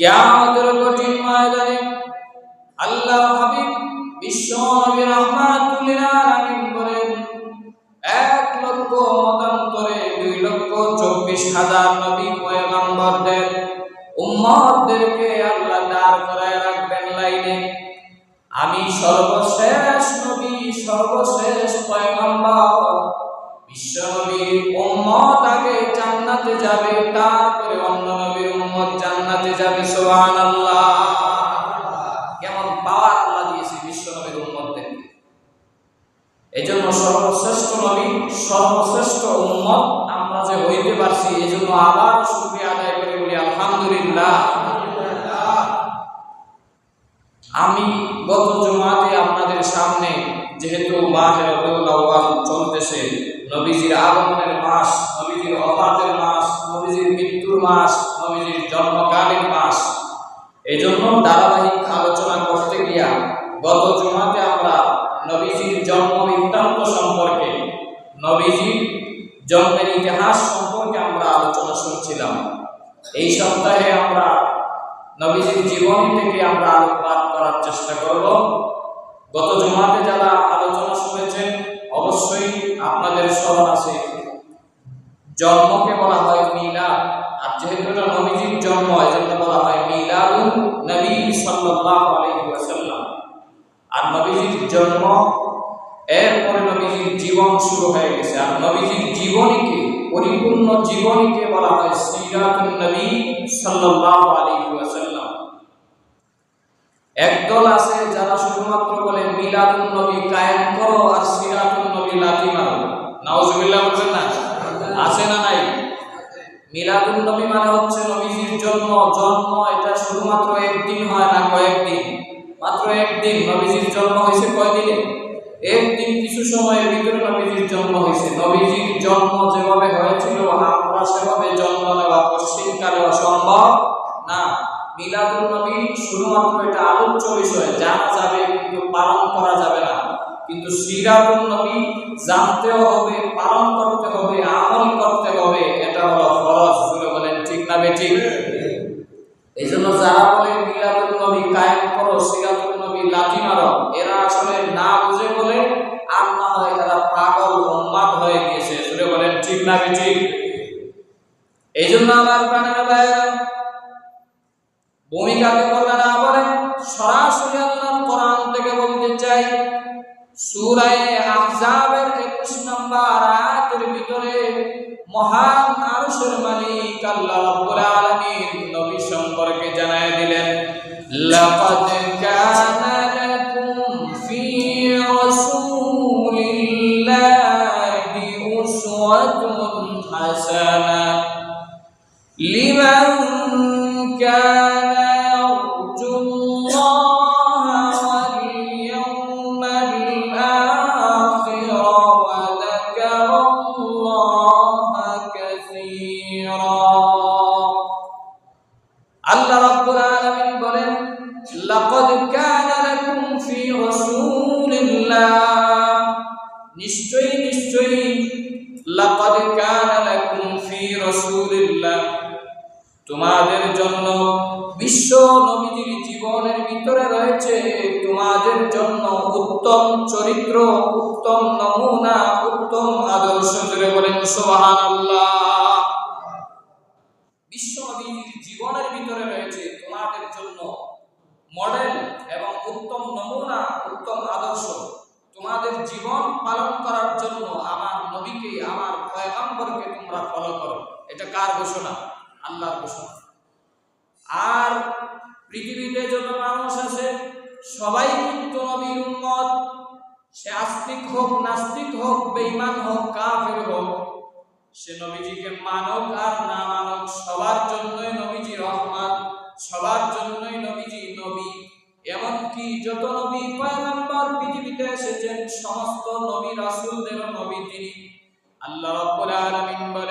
কিয়ামতের কঠিন ময়দানে আল্লাহ হাবিব বিশ্ব নবী রহমাতুল্লিল আলামিন বলেন, এক লক্ষ মতান্তরে দুই লক্ষ চব্বিশ হাজার নবী পয়গম্বরদের উম্মতদেরকে আল্লাহ দাঁড় করায় রাখবেন লাইনে। আমি সর্বশেষ নবী, সর্বশেষ পয়গম্বর। বিশ্ব নবীর উম্মত আগে জান্নাতে যাবে, তারপরে অন্য নবীর উম্মত যাবে, সুবহানাল্লাহ। কেমন পাওয়ার আল্লাহ দিয়েছে বিশ্ব নবীর উম্মতদেরকে। এই জন্য সর্বশ্রেষ্ঠ নবী, সর্বশ্রেষ্ঠ উম্মত আমরা যে হইতে পারছি এই জন্য আবার শুক্রিয়া আদায় করে বলি, আলহামদুলিল্লাহ। আমি গত জমাতে আপনাদের সামনে যেহেতু মাহের রবিউল চলতেছে, নবীজির আগমনের মাস, নবীজির অফাতের মাস, নবীজির মৃত্যুর মাস নবীজির জন্মকালীন মাস এই জন্য ধারাবাহিক আলোচনা করতে গিয়া গত জমাতে আমরা নবীজির জন্ম বৃত্তান্ত সম্পর্কে নবীজির জন্মের ইতিহাস সম্পর্কে আমরা আলোচনা শুনছিলাম। এই সপ্তাহে আমরা নবীজির জীবনী থেকে আমরা আলোকপাত করার চেষ্টা করব। গত জমাতে যারা আলোচনা শুনেছেন, অবশ্যই আপনাদের স্মরণ আছে। জন্মকে বলা হয় যেহেতু এটা নবীজির জন্ম, এজন্য বলা হয় মিলাদুন নবী সাল্লাল্লাহু আলাইহি ওয়াসাল্লাম। আর নবীজির জন্ম, এরপরে নবীজির জীবন শুরু হয়ে গেছে। আর নবীজির জীবনীকে, পরিপূর্ণ জীবনীকে বলা হয় সিরাতুন নবী সাল্লাল্লাহু আলাইহি ওয়াসাল্লাম। একদল আছে যারা শুধুমাত্র বলে, মিলাদুন নবী কায়েম করো আর সিরাতুন নবী লাথি মারো। নাউজুবিল্লাহ না? আছে না নাই? মিলাদুন নবী মানে হচ্ছে নবীজির জন্ম জন্ম এটা শুধুমাত্র একদিন হয় না কয়েকদিন। মাত্র একদিন নবীজির জন্ম হয়েছে কয়দিনে? একদিন কিছু সময়ের ভিতরে নবীজির জন্ম হয়েছে। নবীজির জন্ম যেভাবে হয়েছিল আমরা সেভাবে জন্ম নেওয়া পশ্চিমকালে অসম্ভব না। মিলাদুল নবী শুধুমাত্র এটা আলোচ্য বিষয়, জানা যাবে কিন্তু পালন করা যাবে না। কিন্তু সিরাতুল নবী জানতেও হবে, পালন করতে হবে, আমল করতে হবে, এটা হলো ফরজ বলে বলেন, ঠিক না বেঠিক? এই জন্য যারা বলে মিলাদুল নবী কায়েম করো সিরাতুল নবী লাথি মারো, এরা আসলে না বুঝে বলে আর না হয় তারা পাগল উন্মাদ হয়ে গিয়েছে শুনে বলেন, ঠিক না বেঠিক? এই জন্য আমার প্রাণের ভাইয়েরা ভূমিকাকে সূরায়ে আহজাবের 21 নম্বর আয়াতের ভিতরে মহান আল্লাহ রাব্বুল আলামিন বলেন, লাকাদ কানা লাকুম ফি রাসূলিল্লাহ। নিশ্চয়ই নিশ্চয়ই, লাকাদ কানা লাকুম ফি রাসূলিল্লাহ। তোমাদের জন্য বিশ্ব নবীজির জীবনের ভিতরে রয়েছে তোমাদের জন্য উত্তম চরিত্র, উত্তম নমুনা, উত্তম আদর্শ। জুড়ে বলেন, সুবহানাল্লাহ। নাস্তিক হোক, বেঈমান হোক, কাফের হোক, সে নবীজিকে মানব আর না মানব সবার জন্যই নবীজি রহমান, সবার জন্যই নবীজি নবী। এমনকি যত নবী পয়গম্বর পৃথিবীতে এসেছেন, সমস্ত নবী রাসূলদের নবী তিনি। আল্লাহ রাব্বুল আলামিন বলেন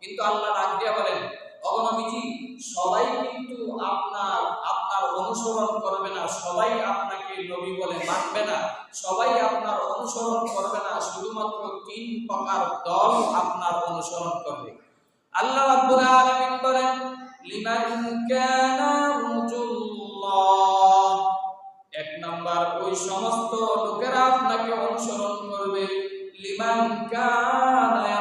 কিন্তু আল্লাহ আজ্ঞা দিয়া বলেন অগণমিজি সবাই কিন্তু আপনার আপনার অনুসরণ করবে না, সবাই আপনাকে নবী বলে মানবে না, সবাই আপনার অনুসরণ করবে না, শুধুমাত্র তিন প্রকার দল আপনার অনুসরণ করবে। আল্লাহ রাব্বুল আলামিন বলেন লিমান কানা রুজুল্লাহ। এক নাম্বার, ওই সমস্ত লোকেরা আপনাকে অনুসরণ করবে। লিমান কানা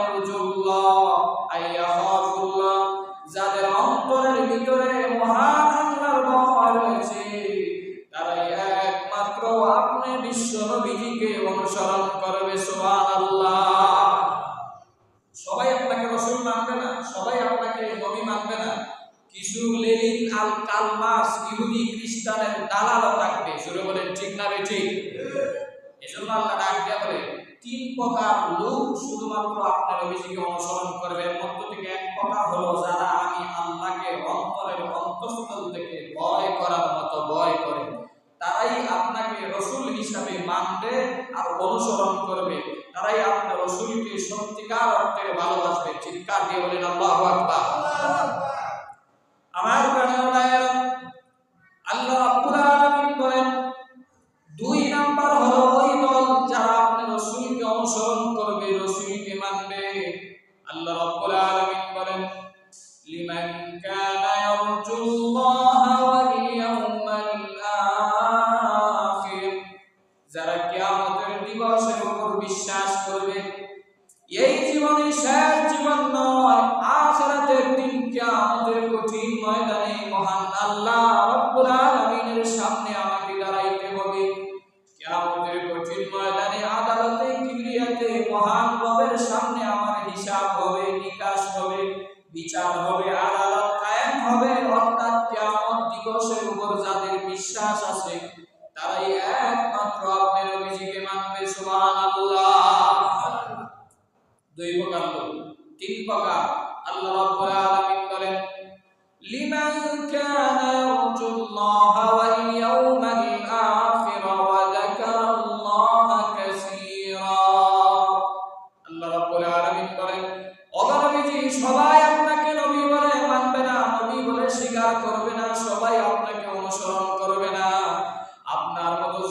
বলেন, ঠিক না রে, ঠিক? এজন্য আল্লাহ ডাক দিয়া বলে, তিন প্রকার লোক শুধুমাত্র আপনার অভিযোগে অনুসরণ করবে। মধ্য থেকে এক প্রকার হলো যারা আমি আল্লাহকে অন্তরের অন্তঃস্থল থেকে ভয় করার মতো ভয় করে। তারাই আপনাকে রসুল হিসাবে মানবে আর অনুসরণ করবে। তারাই আপনার রসুলকে সত্যিকার অর্থে ভালোবাসবে। চিৎকার দিয়ে বলেন, আল্লাহ আকবার। আমার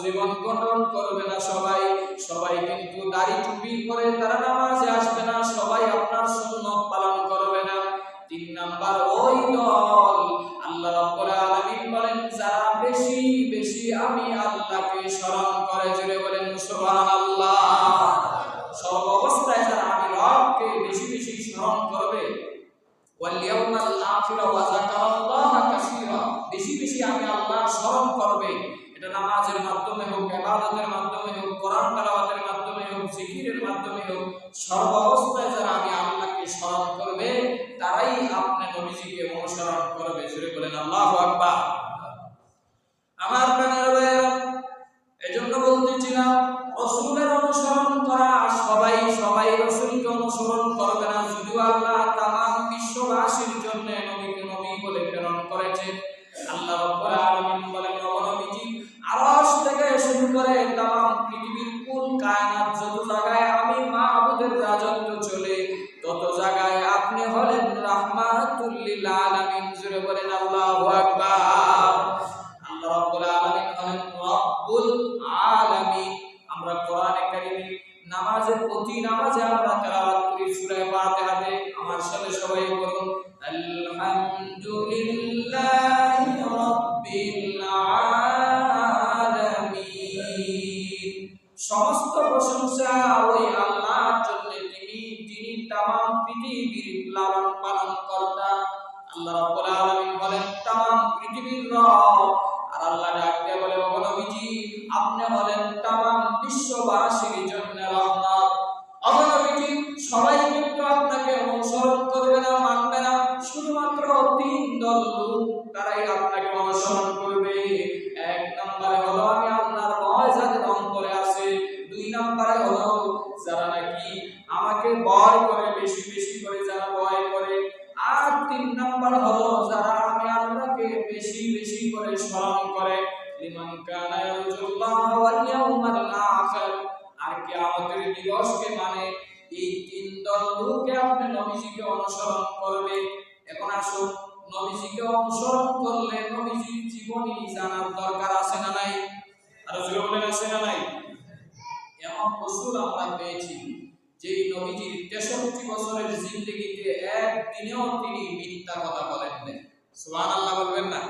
জীবন গঠন করবে না সবাই। সবাই কিন্তু দাড়ি টুপি করে তারা নামাজে আসবে না, সবাই আপনার সুন্নত পালন করবে না। তিন নাম্বার ওই দল, আল্লাহ রাব্বুল আলামিন বলেন, যারা বেশি বেশি আমি আল্লাহকে শরণ করে। জুড়ে বলেন, সুবহানাল্লাহ। সব অবস্থায় যারা আমি রবকে বেশি বেশি শরণ করবে, ওয়াল ইয়াউমাল আখিরা ওয়া শাহাদাতের মাধ্যমে হোক কোরআন তালাওয়াতের মাধ্যমে হোক জিকিরের মাধ্যমে হোক সর্ব অবস্থায় আপনি হলেন তাম বিশ্ব বাসীর জন্য। জিন্দগিতে একদিনেও তিনি মিথ্যা কথা বলেন নাই। সুবহান আল্লাহ বলবেন না।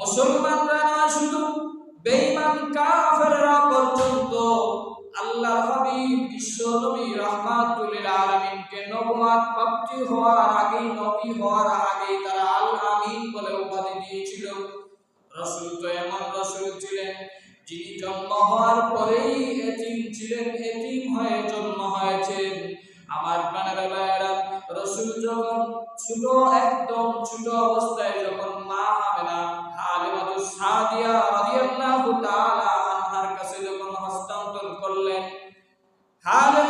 মুসলমানরা না শুধু বেঈমান কাফেররা পর্যন্ত আল্লাহর হাবিব বিশ্ব নবী রাহমাতুল লিল আলামিনকে নবুয়াত প্রাপ্তি হওয়ার আগে নবী হওয়ার আগে তারা আল আমিন বলে উপাধি দিয়েছিল। রাসূল তো এমন রাসূল ছিলেন যিনি জন্ম হওয়ার পরেই এতিম ছিলেন, এতিম হয়ে জন্ম হয়েছেন। আমার প্রাণের ছোট একদম ছোট অবস্থায় যখন মা আমেনা হালিমাতু সাদিয়া রাদিয়াল্লাহু তাআলা আনহার কাছে যখন হস্তান্তর করলেন হালিমাতু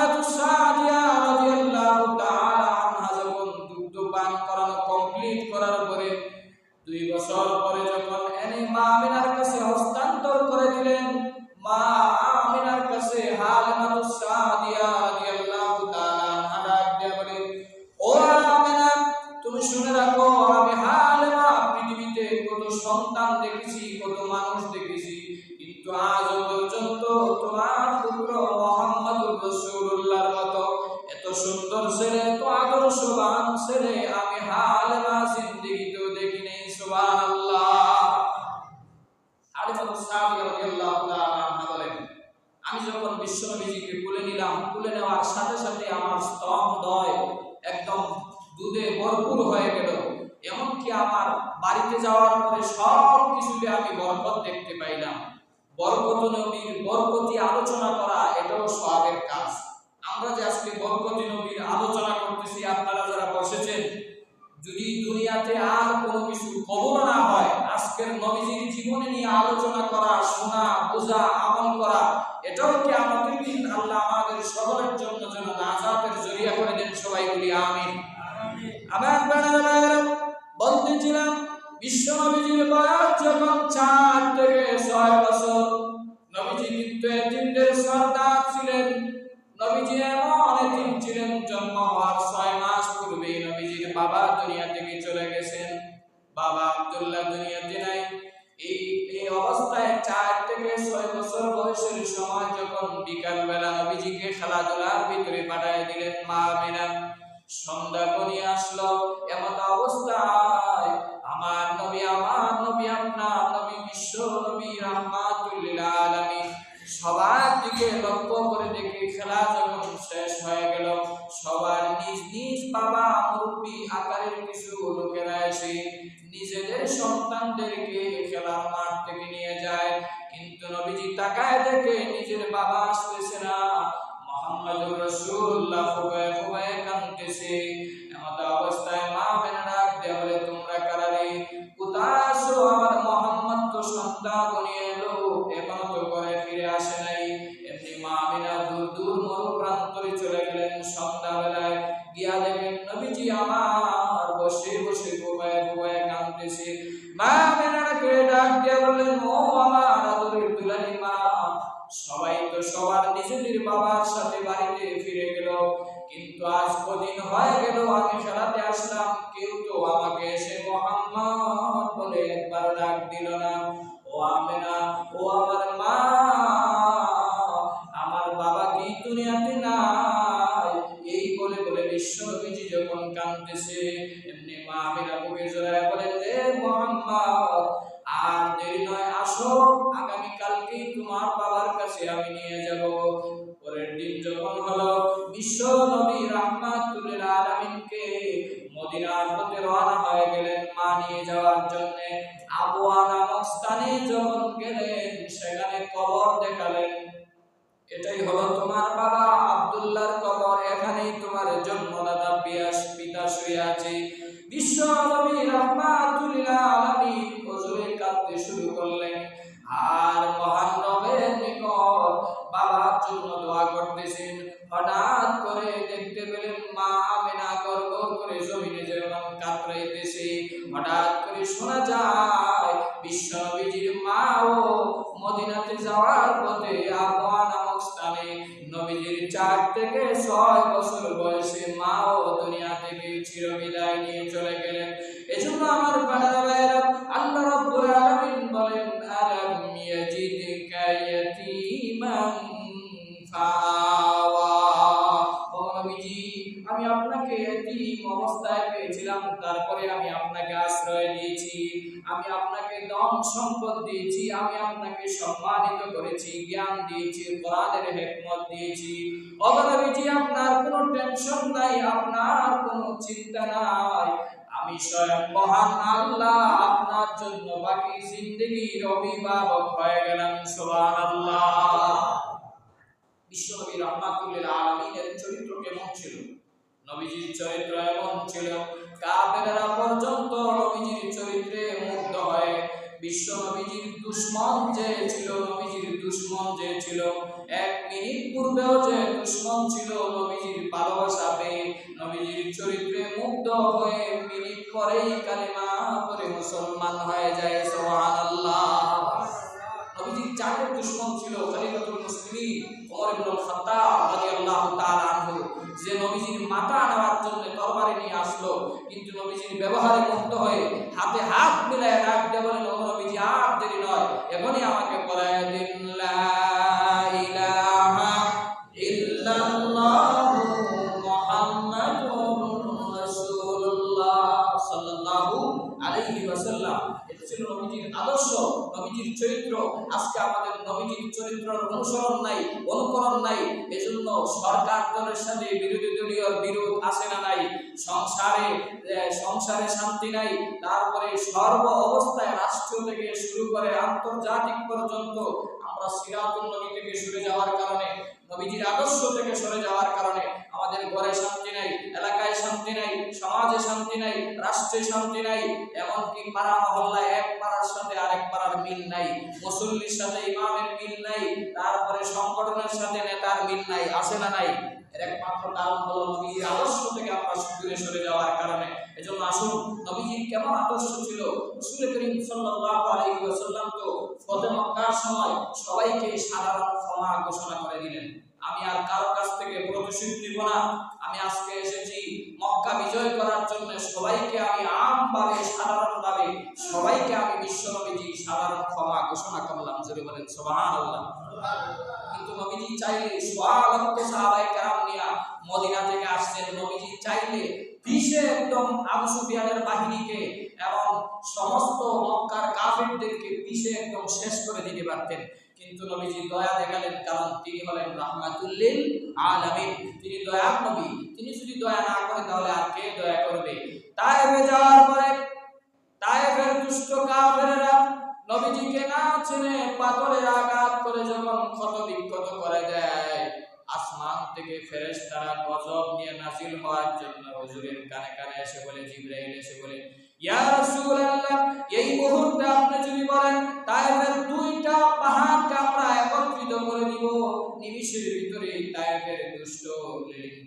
যারা বসেছেন যদি দুনিয়াতে আর কোনো কিছু কবর না হয়, আজকের নবীজির জীবনে নিয়ে আলোচনা করা, শোনা, বোঝা, আমল করা, এটাও কি আমাদের দিন? আল্লাহ আমাদের সকলের জন্য যেন নাজাতের জরিয়া করে দেন সবাই বলি আমিন। বলতেছিলাম, বিশ্ব নবীজির বয়স যখন চার থেকে ছয় বছর, নবীজি কিন্তু সর্দার ছিলেন। নবীজি এমন চার থেকে ছয় বছর বয়সের সময় যখন বিকাল বেলা নবীজিকে খেলাধুলার ভিতরে পাঠায় দিলেন মা মেনা। সন্ধ্যা কনি আসলো এমন অবস্থায় আমার নবী আমার নবী, আপনার নবী বিশ্ব নবী রহমাতুল্লাহ আলমী সবার দিকে লক্ষ্য করে দেখে খেলা যখন শেষ হয়ে গেল, সবার নিজ নিজ বাবা মুরব্বী আকারের কিছু লোকেরা এসে নিজেদের সন্তানদেরকে খেলার মাঠ থেকে নিয়ে যায়। কিন্তু নবীজি তাকায় দেখে নিজের বাবা আসতেছে না। মোহাম্মদুর রাসূলুল্লাহ ফুবায়ে ফুবায়ে কাঁদতেছে। এমত অবস্থায় মা বেনা ডাক দিয়ে তোমরা কারারে উদাসো আমার মোহাম্মদ তো সন্তান নিজেদের বাবার সাথে বাড়িতে ফিরে গেল। কিন্তু আজ কদিন হয়ে গেল, আমি খেলাতে আসলাম। কেউ তো আমাকে এসে মোহাম্মদ বলে একবার ডাক দিল না। ও আমেনা, ও আমার মা, আমার বাবা কি দুনিয়াতে নাই? এই বলে বলে বিশ্ব নবীজি যখন কাঁদতেছে এতিম অবস্থায় পেয়েছিলাম, তারপরে আমি আপনাকে আশ্রয় দিয়েছি, আমি আপনাকে ধন সম্পদ দিয়েছি, আমি আপনাকে সম্মানিত করেছি, জ্ঞান দিয়েছি, কোরআনের হেকমত দিয়েছি। অগনবীজি আপনার কোনো টেনশন নাই, আপনার কোনো চিন্তা নাই, আমি স্বয়ং মহান আল্লাহ, আপনার জন্য বাকি জিন্দগির অভিভাবক হয়ে গেলাম, সুবহানাল্লাহ। বিশ্বনবী রহমাতুল্লিল আলমিনের চরিত্র কেমন ছিল? নবীজির চরিত্র এমন ছিল, কাফেরেরা পর্যন্ত নবীজির চরিত্রে মুগ্ধ হয়ে। বিশ্ব নবীজির দুশ্মন যে ছিল, নবীজির দুশ্মন যে ছিল, এক মিনিট পূর্বেও যে দুশ্মন ছিল, নবীজির ভালোবাসা পেয়ে নবীজির চরিত্রে মুগ্ধ হয়ে মিনিট পরেই কালিমা পরে মুসলমান হয়ে যায়, সুবহানাল্লাহ। নবীজির চারের দুশ্মন ছিল, খলিফাতুল মুসলিমিন, ওমর ইবনুল খাত্তাব রাদিয়াল্লাহু তাআলা আনহু। যে নবীজির মাথা নেওয়ার জন্য তরবারি নিয়ে আসলো, কিন্তু নবীজির ব্যবহারে মুক্ত হয়ে হাতে হাত মিলায় ডাক দিয়ে ও নবীজি, আর দেরি নয়, এখনই আমাকে পড়ায় দিন চরিত্রের অনুসরণ নাই, অনুকরণ নাই, এজন্য সরকার দলের সাথে বিরোধী দলীয় বিরোধ আসে না নাই, সংসারে সংসারে শান্তি নাই, তারপরে সর্ব অবস্থায় রাষ্ট্র থেকে শুরু করে আন্তর্জাতিক পর্যন্ত সিরাতুল যাওয়ার কারণে, নবীজির আদর্শ থেকে সরে যাওয়ার কারণে আমাদের ঘরে শান্তি নাই, এলাকায় শান্তি নাই, সমাজে শান্তি নাই, রাষ্ট্রে শান্তি নাই, এমনকি পাড়া মহল্লায় এক পাড়ার সাথে আরেক পাড়ার মিল নাই, মুসল্লির সাথে ইমামের মিল নাই, তারপরে সংগঠনের সাথে নেতার মিল নাই আছে না নাই। এর একমাত্র কারণ হলো নবীজির আদর্শ থেকে আমরা সরে যাওয়ার কারণে। এজন্য আসুন, নবীজির কেমন আদর্শ ছিল? ফতে সময় সবাইকে সাধারণ ক্ষমা ঘোষণা করে দিলেন। আমি আর কারও কাছ থেকে প্রতিশোধ নিব না। আমি আজকে এসেছি মক্কা বিজয় করার জন্য। সবাইকে আমি আমভাবে, সাধারণভাবে, সবাইকে আমি বিশ্ব নবীজি সাধারণ ক্ষমা ঘোষণা করলাম। যদি বলেন, সুবহানাল্লাহ। কিন্তু নবীজি চাইলে সোয়া লক্ষ সাহাবায়ে কেরাম নিয়া মদিনা থেকে আসছেন নবীজি চাইলে পিছে একদম আবু সুফিয়ানের বাহিনীকে এবং সমস্ত মক্কার কাফেরদেরকে পিছে একদম শেষ করে দিতে পারতেন। কিন্তু নবীজি দয়া দেখালেন কারণ তিনি হলেন রাহমাতুল্লিল আলামিন। তিনি দয়ার নবী, তিনি যদি দয়া না করে তাহলে আর কে দয়া করবে? তায়েফে যাওয়ার পরে তায়েফের দুষ্ট কাফেরেরা নবীজিকে না চিনে পাথরের আঘাত থেকে ফেরেশতারা গজব নিয়ে নাজিল হওয়ার জন্য হুজুরের কানে কানে এসে বলে, জিবরাইল এসে বলে, ইয়া রাসূলুল্লাহ, এই মুহূর্তে আপনি যদি বলেন, তায়েফের দুইটা পাহাড়কে আমরা একত্রিত করে দিব নিমিষের ভিতরে তায়েফের দুষ্ট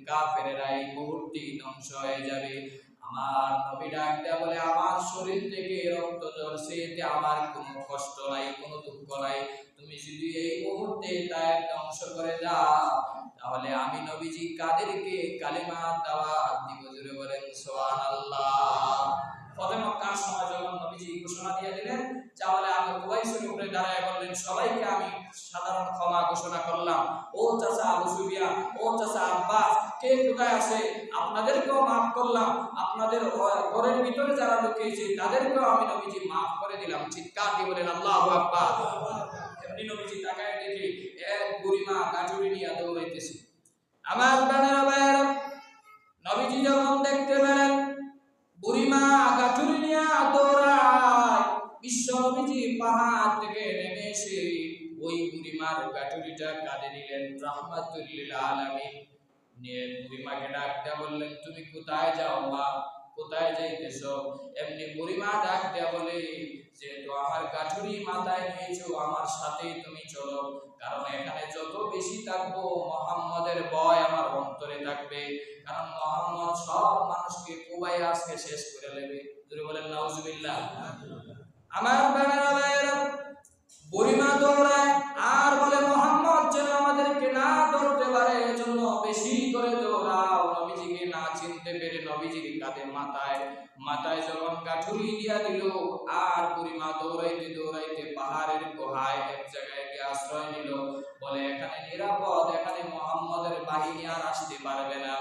কাফেরেরা এই মুহূর্তেই ধ্বংস হয়ে যাবে। আমার নবী ডাকতে বলে, আমার শরীর থেকে রক্ত ঝরছে, এতে আমার কোনো কষ্ট নাই, কোনো দুঃখ নাই। তুমি যদি এই মুহূর্তে একটা অংশ করে দাও, তাহলে আমি নবীজি কাদেরকে কালিমা দাওয়াত দিব। জুড়ে বলেন, সুবহানাল্লাহ। ফতে মক্কার সময় যখন নবীজি ঘোষণা দিয়ে দিলেন তাহলে আমি কুবাইসের উপরে দাঁড়ায় বললেন, সবাইকে আমি সাধারণ ক্ষমা ঘোষণা করলাম। ও চাচা আবু সুফিয়ান, ও চাচা আব্বাস, কে কোথায় আছে? আপনাদেরকেও মাফ করলাম। আপনাদের ঘরের ভিতরে যারা লুকিয়েছে তাদেরকেও আমি নবীজি মাফ করে দিলাম। চিৎকার দিয়ে বলেন আল্লাহ আকবার! এমনি নবীজি তাকায় দেখে এক বুড়িমা কাজুরি নিয়ে দৌড়াইতেছে। আমার প্রাণের ভাইয়েরা, নবীজি যখন দেখতে পেলেন বুড়িমা গাছুরি নিয়ে দৌড়ায়। বিশ্ব পাহাড় থেকে নেমে এসে ওই বুড়িমার গাছুরিটা কাঁধে নিলেন, রহমাতুল্লিল আলমী নিয়ে বুড়িমাকে ডাকতে বললেন, তুমি কোথায় যাও মা? কোথায় যাইতেছ? এমনি বুড়িমা ডাক দেয়া বলে যেহেতু আমার গাঠুরি মাথায় নিয়েছো আমার সাথেই তুমি চলো। কারণ এখানে যত বেশি থাকব মোহাম্মদের ভয় আমার অন্তরে থাকবে। কারণ মোহাম্মদ সব মানুষকে কুবাই আজকে শেষ করে নেবে যদি বলেন নাউজুবিল্লাহ। আমার বাবারা বুড়িমা মাথায় যখন কাঠুরি দিয়া দিল, আর বুড়িমা দৌড়াইতে দৌড়াইতে পাহাড়ের গুহায় এক জায়গায় গিয়ে আশ্রয় নিল। বলে, এখানে নিরাপদ, এখানে মোহাম্মদের বাহিনী আর আসতে পারবে না।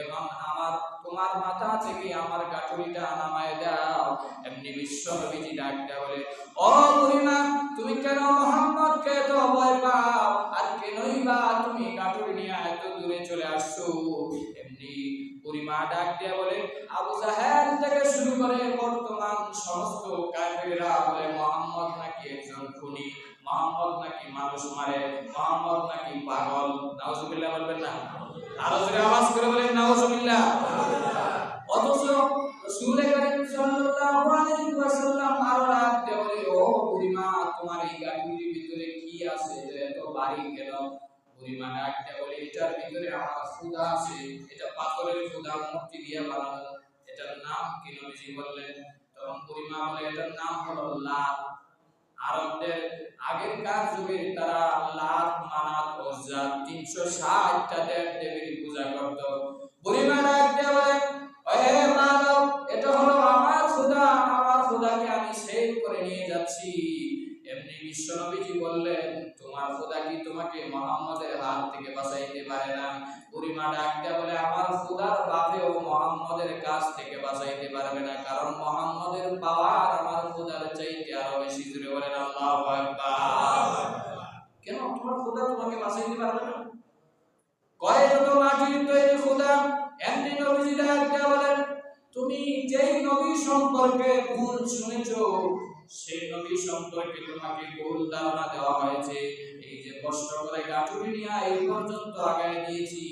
এবং আমার, তোমার মাথা থেকে আমার গাঠুরিটা নামায় দাও। এমনি বিশ্ব নবীজি ডাক দেয়া বলে, ও বুড়িমা, তুমি কেন মোহাম্মদকে তো ভয় পাও? আর কেনই বা তুমি গাঠুরি নিয়ে এত দূরে চলে আসছো? বুড়িমা ডাক দিয়া বলে, আবু জাহেল থেকে শুরু করে বর্তমান সমস্ত কাফেররা বলে, মোহাম্মদ নাকি একজন খুনি, মোহাম্মদ নাকি মানুষ মারে, মোহাম্মদ নাকি পাগল। নাউজুবিল্লাহ বলবেন না। আরও জোরে আওয়াজ করে বলেন, নাউজুবিল্লাহ। অথচ রাসূল করিম সাল্লাল্লাহু আলাইহি ওয়াসাল্লাম আরও ডাক দিয়ে বলে, ও বুড়িমা, তোমার এই গাঠুরির ভিতরে কি আছে? যে এত বাড়ি কেন? বুড়িমা ডাক দিয়ে বলে, এটার ভিতরে আমার ক্ষুধা আছে এটা পাথরের ক্ষুধা মূর্তি দিয়ে বানানো। এটার নাম কি নবীজি বললেন? তখন বুড়িমা বলে এটার নাম হলো লাত আরবদের আগেরকার যুগে তারা লাত মানাত ওজ্জা তিনশো ষাটটা দেব দেবীর পূজা করত। বুড়িমা ডাক বলে "ওহে মানব, এটা হলো আমার খোদা আমার খোদাকে আমি সেভ করে নিয়ে যাচ্ছি। এমনি বিশ্বনবীজি বললেন, তোমার খোদা কি তোমাকে মোহাম্মদের হাত থেকে বাঁচাইতে পারে না? বুড়িমা ডাক দিয়ে বলে, আমার খোদার বাপেও মোহাম্মদের কাছ থেকে বাঁচাইতে পারবে না। কারণ মোহাম্মদের পাওয়ার আমার খোদার চাইতে আরও বেশি জুড়ে বলেন আল্লাহু কেন? তোমার খোদা তোমাকে বাঁচাইতে পারবে না? কয় মাটির তৈরি খোদা, এমনি নবীজি ডাক দিয়ে বলেন, তুমি যেই নবী সম্পর্কে ভুল শুনেছো সেই নবী সম্পর্কে তোমাকে ভুল ধারণা দেওয়া হয়েছে। এই যে কষ্ট করে গাঠুরি নিয়ে এই পর্যন্ত আগায় দিয়েছি।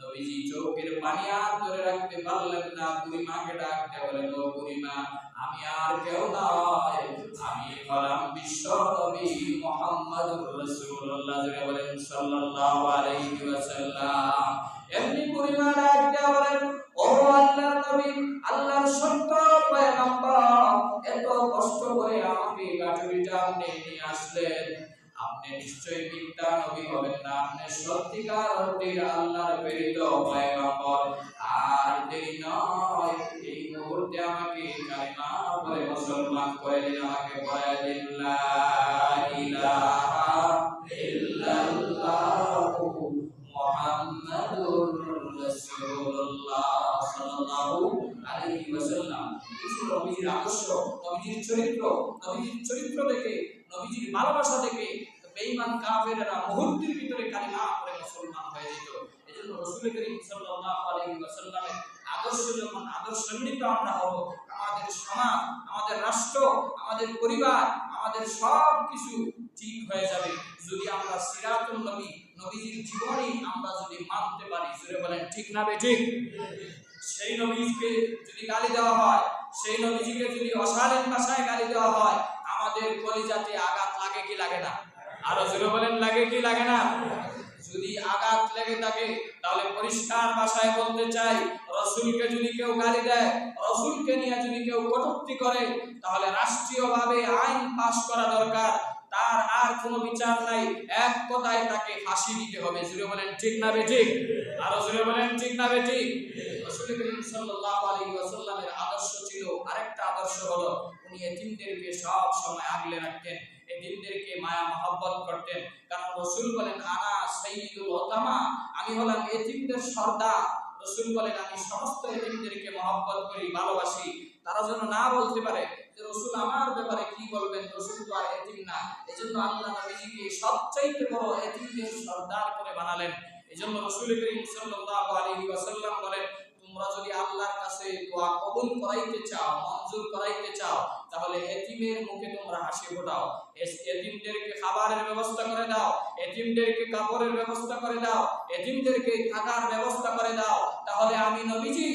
নবীজি চোখের পানি আর ধরে রাখতে পারলেন না। বুড়িমাকে ডাকতে বলেন ও বুড়িমা, আমি আর কেউ নয়। আমি হলাম বিশ্ব নবী মুহাম্মদুর রাসূলুল্লাহ। বলেন, সাল্লাল্লাহু আলাইহি ওয়াসাল্লাম। এমনি বুড়িমা ডাকতে বলেন ও নবী, আল্লাহর সত্য পয়গম্বর, এত কষ্ট করে আমাকে আপনি নিয়ে আসলেন। আপনি নিশ্চয়ই মিথ্যা নবী হবেন না, আপনি সত্যিকার আল্লাহর প্রেরিত পয়গম্বর। আর দেরি নয়, এই মুহূর্তে আমাকে কালিমা বলে মুসলমান করে দিন, আমাকে নবীজির চরিত্র দেখে নবীজির ভালোবাসা দেখে বেঈমান কাফেররা মুহূর্তের ভিতরে কালিমা পড়ে মুসলমান হয়ে যেত। এজন্য রাসূল করিম সাল্লাল্লাহু আলাইহি ওয়াসাল্লামের আদর্শ যখন আদর্শান্বিত আমরা হব, আমাদের সমাজ, আমাদের রাষ্ট্র, আমাদের পরিবার, আমাদের সব কিছু ঠিক হয়ে যাবে। যদি আমরা সিরাতুল নবী, নবীজির জীবনী আমরা যদি মানতে পারি জুড়ে বলেন ঠিক না বে ঠিক? সেই নবীকে যদি গালি দেওয়া হয়, সেই নবীজিকে যদি অশালীন ভাষায় গালি দেওয়া হয়, আমাদের কলিজাতে আঘাত লাগে কি লাগে না? আরও জোরে বলেন, লাগে কি লাগে না? যদি আঘাত লেগে থাকে, তাহলে পরিষ্কার ভাষায় বলতে চাই, রসুলকে যদি কেউ গালি দেয়, রসুলকে নিয়ে যদি কেউ কটুক্তি করে, তাহলে রাষ্ট্রীয়ভাবে আইন পাশ করা দরকার। তার আর কোনো বিচার নাই। এক কথায় তাকে ফাঁসি দিতে হবে। জুড়ে বলেন, ঠিক না বে ঠিক? আরও জুড়ে বলেন, ঠিক না বে ঠিক? আদর্শ ছিল আরেকটা আদর্শ হলো, উনি এতিমদেরকে সব সময় আগলে রাখতেন। এতিমদেরকে মায়া, মহব্বত করতেন। কারণ রসুল বলেন, আনা ওতামা আমি হলাম এতিমদের সর্দার। রসুল বলেন, আমি সমস্ত এতিমদেরকে মহব্বত করি, ভালোবাসি। তারা যেন না বলতে পারে রসুল আমার ব্যাপারে কি বলবেন? রসুল তো আর এতিম না। এজন্য আল্লাহ নবীজিকে সবচাইতে বড় এতিমদের সর্দার করে বানালেন। এজন্য রসুল করিম সাল্লাল্লাহু আলাইহি ওয়াসাল্লাম বলেন, তোমরা যদি আল্লাহর কাছে দোয়া কবুল করাইতে চাও, মঞ্জুর করাইতে চাও, তাহলে এতিমের মুখে তোমরা হাসি ফোটাও। এতিমদেরকে খাবারের ব্যবস্থা করে দাও, এতিমদেরকে কাপড়ের ব্যবস্থা করে দাও, এতিমদেরকে থাকার ব্যবস্থা করে দাও। তাহলে আমি নবীজি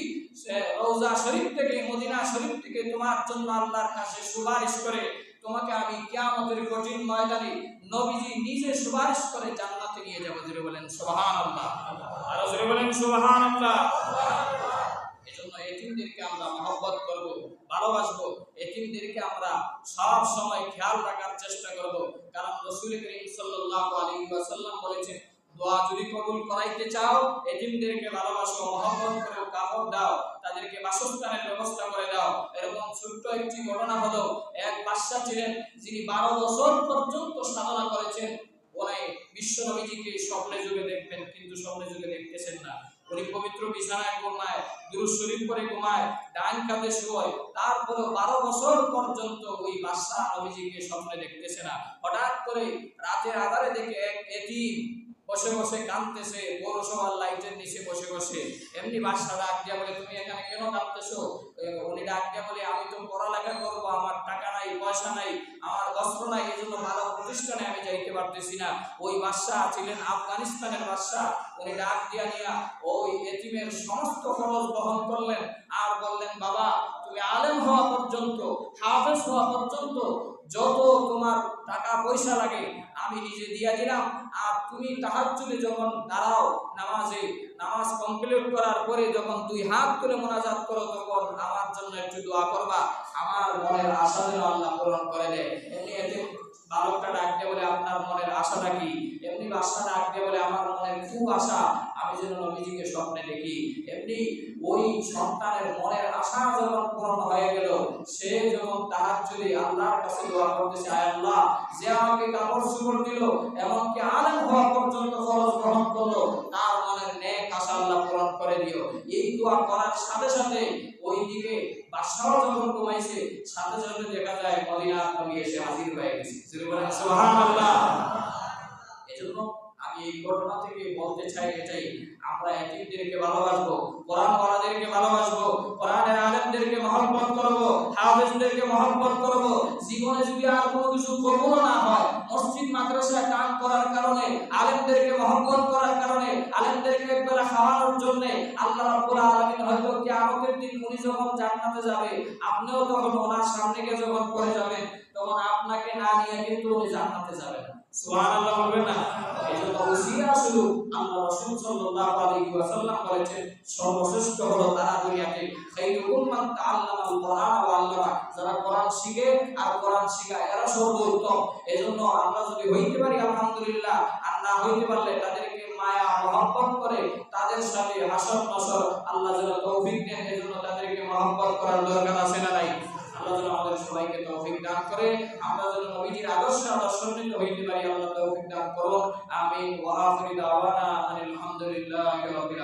রওজা শরীফ থেকে, মদিনা শরীফ থেকে তোমার জন্য আল্লাহর কাছে সুপারিশ করে, তোমাকে আমি কিয়ামতের কঠিন ময়দানে নবীজি নিজে সুপারিশ করে জান্নাতে নিয়ে যাব। জুড়ে বলেন, সুবহানাল্লাহ। আর জুড়ে বলেন, সুবহানাল্লাহ। এজন্য এতিমদেরকে আমরা মহব্বত করব, ভালোবাসবো। এতিমদেরকে আমরা সব সময় খেয়াল রাখার চেষ্টা করব। কারণ রাসূল করিম সাল্লাল্লাহু আলাইহি ওয়াসাল্লাম বলেছেন দোয়া যদি কবুল করাইতে চাও, এতিমদেরকে ভালোবাসো, মহব্বত করে কাপড় দাও, তাদেরকে বাসস্থানের ব্যবস্থা করে দাও। এরকম ছোট্ট একটি ঘটনা হলো, এক বাদশা ছিলেন যিনি বারো বছর পর্যন্ত সাধনা করেছেন। বিশ্ব নবীজিকে স্বপ্নে যুগে দেখবেন, কিন্তু স্বপ্নে যুগে দেখতেছেন না। উনি পবিত্র বিছানায় ঘুমায়, দুরুদ শরীফ করে ঘুমায়, ডান কাঁধে শোয়। তারপরে বারো বছর পর্যন্ত ওই নবীজিকে স্বপ্নে দেখতেছে না। হঠাৎ করে রাতের আধারে দেখে এক এতিম বসে বসে কাঁদতেছে, পৌরসভার লাইটের নিচে বসে বসে। এমনি বাসা ডাক দিয়া বলে, তুমি এখানে কেন কাঁদতেছো? উনি ডাক দিয়া বলে, আমি তো পড়ালেখা করব, আমার টাকা নাই, পয়সা নাই, আমার বস্ত্র নাই এই জন্য ভালো প্রতিষ্ঠানে আমি যাইতে পারতেছি না। ওই বাদশাহ ছিলেন আফগানিস্তানের বাদশাহ। উনি ডাক দিয়া নিয়া ওই এতিমের সমস্ত খরচ বহন করলেন। আর বললেন, বাবা, তুমি আলেম হওয়া পর্যন্ত, হাফেজ হওয়া পর্যন্ত যত তোমার টাকা পয়সা লাগে আমি নিজে দিয়া দিলাম আর তুমি তাহার তাহাজ্জুদে যখন দাঁড়াও নামাজে, নামাজ কমপ্লিট করার পরে যখন তুই হাত তুলে মোনাজাত করো, তখন আমার জন্য একটু দোয়া করবা। আমার মনের আশা যেন আল্লাহ পূরণ করে দেয়। এমনি বালকটা ডাক দিয়ে বলে, আপনার মনের আশাটা কি? এমনি বাসা ডাক দিয়ে বলে, আমার মনের খুব আশা, আমি যেন নবীজিকে স্বপ্নে দেখি। এমনি ওই সন্তানের মনের আশা যখন পূরণ হয়ে গেল, সে যখন তাহার যদি আল্লাহর কাছে দোয়া করতেছে, আয় আল্লাহ, যে আমাকে কাপড় চোপড় দিল, এমনকি আলেম হওয়া পর্যন্ত খরচ গ্রহণ করল, তার মনের আশা আল্লাহ পূরণ করে দিও এই দোয়া করার সাথে সাথে ওই দিকে বাদশাহ যখন ঘুমাইছে, সাথে সাথে দেখা যায় মদিনার নবী এসে হাজির হয়ে গেছে। সুবহানাল্লাহ। এজন্য আমি এই ঘটনা থেকে বলতে চাই এটাই, আমরা এতিমদেরকে ভালোবাসবো কোরআন ওয়ালাদেরকে ভালোবাসবো, কোরআনের আলেমদেরকে মহব্বত করব, হাফেজদেরকে মহব্বত করব। জীবনে যদি আর কোনো কিছু কবুল না হয়, মসজিদ, মাদ্রাসায় কাম করার কারণে, আলেমদেরকে মহব্বত করার কারণে, আলেমদেরকে খাওয়ানোর জন্য আল্লাহ রাব্বুল আলামিন হয়তো কিয়ামতের দিন উনি যখন জান্নাতে যাবে, আপনিও তখন ওনার সামনে গিয়ে যখন পড়ে যাবেন, তখন আপনাকে না নিয়ে কিন্তু উনি জান্নাতে যাবেন সুবহানাল্লাহ বলবেন না? এই জন্য ওসিয়া শুধু আল্লাহ রাসূল সাল্লাল্লাহু আলাইহি ওয়াসাল্লাম বলেছেন, সর্বশ্রেষ্ঠ হলো তারা দুনিয়াতে। খাইরুকুম মান তাআল্লামাল কোরআন ওয়া আল্লামা। যারা কোরআন শিখে আর কোরআন শিখায়, এরা সর্বোত্তম। এজন্য আমরা যদি হইতে পারি, আলহামদুলিল্লাহ, আর না হইতে পারলে তাদেরকে মায়া মহব্বত করে তাদের সাথে হাসর নসর আল্লাহ যেন তৌফিক দেন, এজন্য তাদেরকে মহব্বত করার দরকার আছে না নাই? আল্লাহ যেন আমাদের সবাইকে তৌফিক দান করে, আমরা যেন নবীজির আদর্শ আদর্শান্বিত হইতে পারি, আল্লাহ তৌফিক দান করুন। আমি ওয়া আখিরি দাওয়ানা আনিল হামদুলিল্লাহি রাব্বিল